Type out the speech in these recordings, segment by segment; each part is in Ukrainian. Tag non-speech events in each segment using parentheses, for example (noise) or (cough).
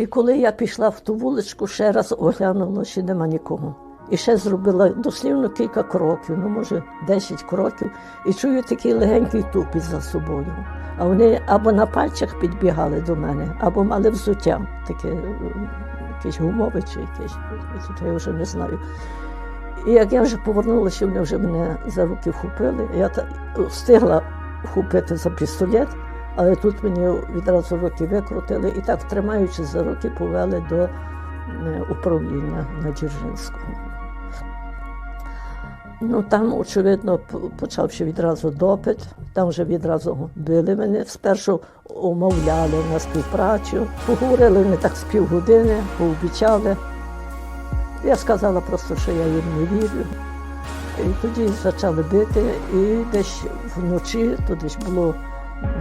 І коли я пішла в ту вуличку, ще раз оглянула, що нема нікого. І ще зробила дослівно кілька кроків, ну може 10 кроків, і чую такий легенький тупіт за собою. А вони або на пальцях підбігали до мене, або мали взуття, таке е, якесь гумове чи якесь, я вже не знаю. І як я вже повернулася, вони вже мене за руки вхопили. Я встигла вхопити за пістолет, але тут мені відразу руки викрутили і так, тримаючи за руки, повели до е, управління на Дзержинського. Ну там, очевидно, почався відразу допит. Там вже відразу били мене. Спершу умовляли на співпрацю. Поговорили вони так з півгодини, пообіцяли. Я сказала просто, що я їм не вірю. І тоді почали бити, і десь вночі, то десь було,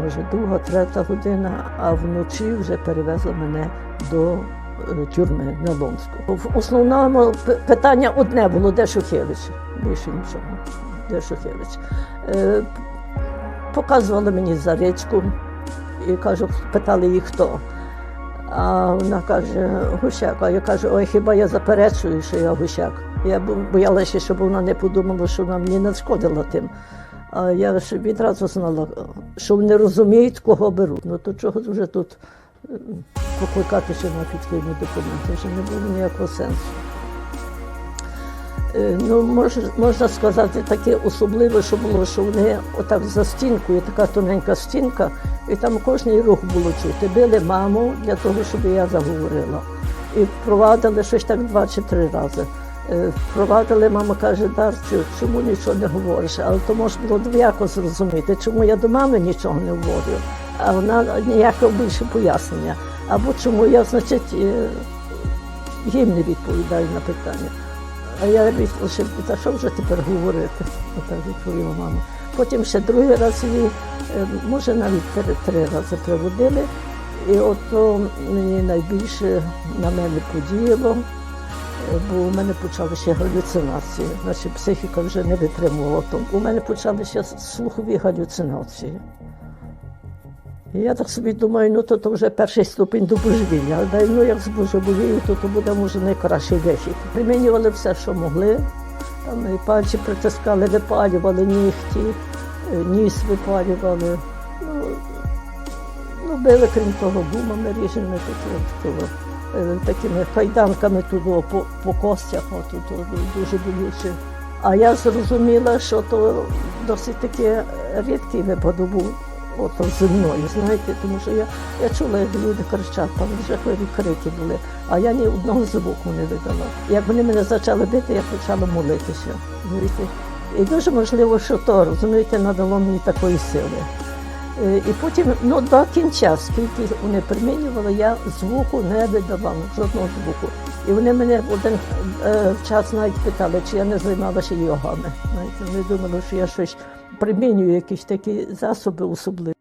може, друга, третя година, а вночі вже перевезли мене до е, тюрми на Ломську. В основному питання одне було, де Шухевич. Більше нічого. Де Шухевич. Е, Показували мені за річку і кажу, питали їх хто. А вона каже, гущак. А я кажу, ой, хіба я заперечую, що я гущак. Я боялася, щоб вона не подумала, що вона мені не шкодила тим. А я ж відразу знала, що вони розуміють, кого беруть. Ну то чого вже тут е, покликатися на підхідні документи, вже не було ніякого сенсу. Е, Ну, можна, можна сказати, таке особливе, що було, що вони отак за стінкою, така тоненька стінка, і там кожний рух було чути. Били маму для того, щоб я заговорила. І впровадили щось так два чи три рази. Е, Впровадили, мама каже, Дарцю, чому нічого не говориш? Але то можна було двояко зрозуміти, чому я до мами нічого не говорю, а вона ніякого більше пояснення. Або чому я, значить, е, їм не відповідаю на питання. А я лише за що вже тепер говорити? (laughs) Отак відповіла мама. Потім ще другий раз її, е, може навіть три, три рази приводили. І от мені найбільше на мене подіяло, е, бо у мене почалися галюцинації. Значить, психіка вже не витримувала. То у мене почалися слухові галюцинації. І я так собі думаю, ну то, то вже перший ступінь до божевілля. Але ну як з божеволію, то, то буде може найкращий вихід. Примінювали все, що могли. Там і пальці притискали, випалювали нігті, е, ніс випалювали. Ну, ну били, крім того, гумами ріженими такі, такими кайданками туди по, по костях, от, от, от, дуже болюче. А я зрозуміла, що то досить таки рідкий випадок був ото зі мною, знаєте, тому що я, я чула, як люди кричать, там жахливі крики були, а я ні одного звуку не видала. Як вони мене почали бити, я почала молитися. І дуже можливо, що то, розумієте, надало мені такої сили. І потім, ну до кінця, скільки вони примінювали, я звуку не видавала, жодного звуку. І вони мене один е, час навіть питали, чи я не займалася йогами. Навіть вони думали, що я щось примінюю, якісь такі засоби особливі.